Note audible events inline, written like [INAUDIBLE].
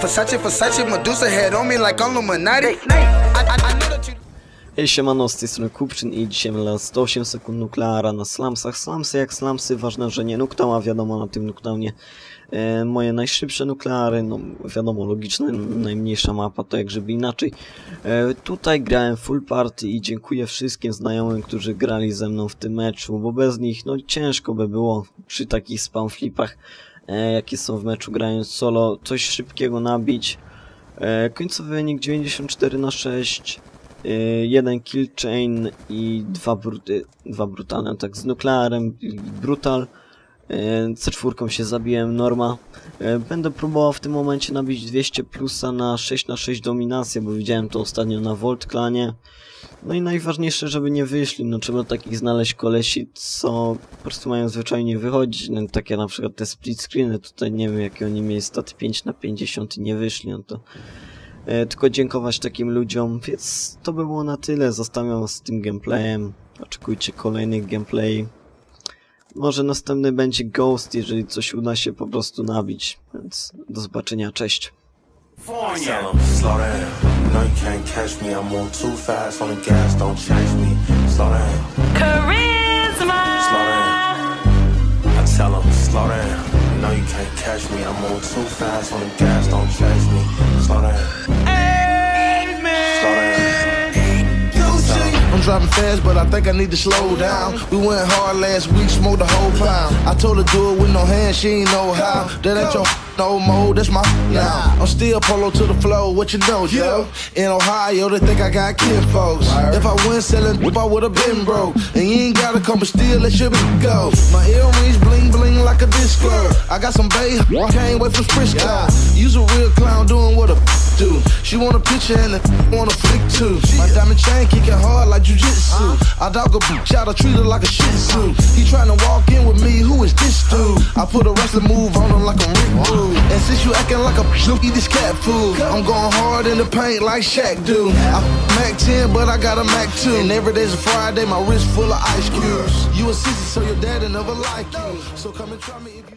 Versace, Versace, Medusa head on me like I'm Illuminati. I, I, I know that you. Hej siemano, z tej strony Kupczyn i dzisiaj mamy 108 sekund nukleara na slamsach. Slamsy jak slamsy, ważne, że nie nuknął, a wiadomo na tym nuknąłnie e, moje najszybsze nukleary, no wiadomo, logiczne, najmniejsza mapa, to jak żeby inaczej. E, tutaj grałem full party i dziękuję wszystkim znajomym, którzy grali ze mną w tym meczu, bo bez nich no ciężko by było przy takich spam flipach, jakie są w meczu grając solo, coś szybkiego nabić. E, końcowy wynik 94 na 6 y, jeden kill chain i dwa, bruty, dwa brutalne, tak z nuklearem i brutal. Y, C4 się zabiłem, norma. Y, Będę próbował w tym momencie nabić 200 plusa na 6 na 6 dominację, bo widziałem to ostatnio na Volt Clanie. No i najważniejsze, żeby nie wyszli, no trzeba takich znaleźć kolesi, co po prostu mają zwyczajnie wychodzić, no, takie na przykład te split screeny, tutaj nie wiem jakie oni mieli staty 5 na 50 i nie wyszli, no to e, tylko dziękować takim ludziom, więc to by było na tyle. Zostawiam z tym gameplayem. Oczekujcie kolejnych gameplay. Może następny będzie Ghost, jeżeli coś uda się po prostu nabić. Więc do zobaczenia, cześć. Tell 'em, slow down. No, you can't catch me. On too fast on the gas. Don't chase me. Slow down. Charisma. Slow down. I tell 'em, slow down. No, you can't catch me. I'm on too fast on the gas. Don't chase me. Slow down. Driving fast, but I think I need to slow down. We went hard last week, smoked the whole pound. I told her do it with no hands, she ain't know how. That ain't your [LAUGHS] no more, that's my [LAUGHS] now. I'm still polo to the flow, what you know, Joe? In Ohio, they think I got kid folks. If I went selling, I would've been broke. And you ain't gotta come but still let your bitch go. My earrings bling bling like a disco. I got some bae, [LAUGHS] came way from Frisco. Use a real clown doing what a do. She want a picture and a want a flick too. My diamond chain kicking hard like. I dog a bitch out, I treat her like a shih tzu. He tryna walk in with me, who is this dude? I put a wrestling move on him like a Rick Rude. And since you acting like a bitch, eat this cat food. I'm going hard in the paint like Shaq do. I Mac 10, but I got a Mac 2. And every day's a Friday, my wrist full of ice cubes. You a sissy, so your daddy never like you. So come and try me if you.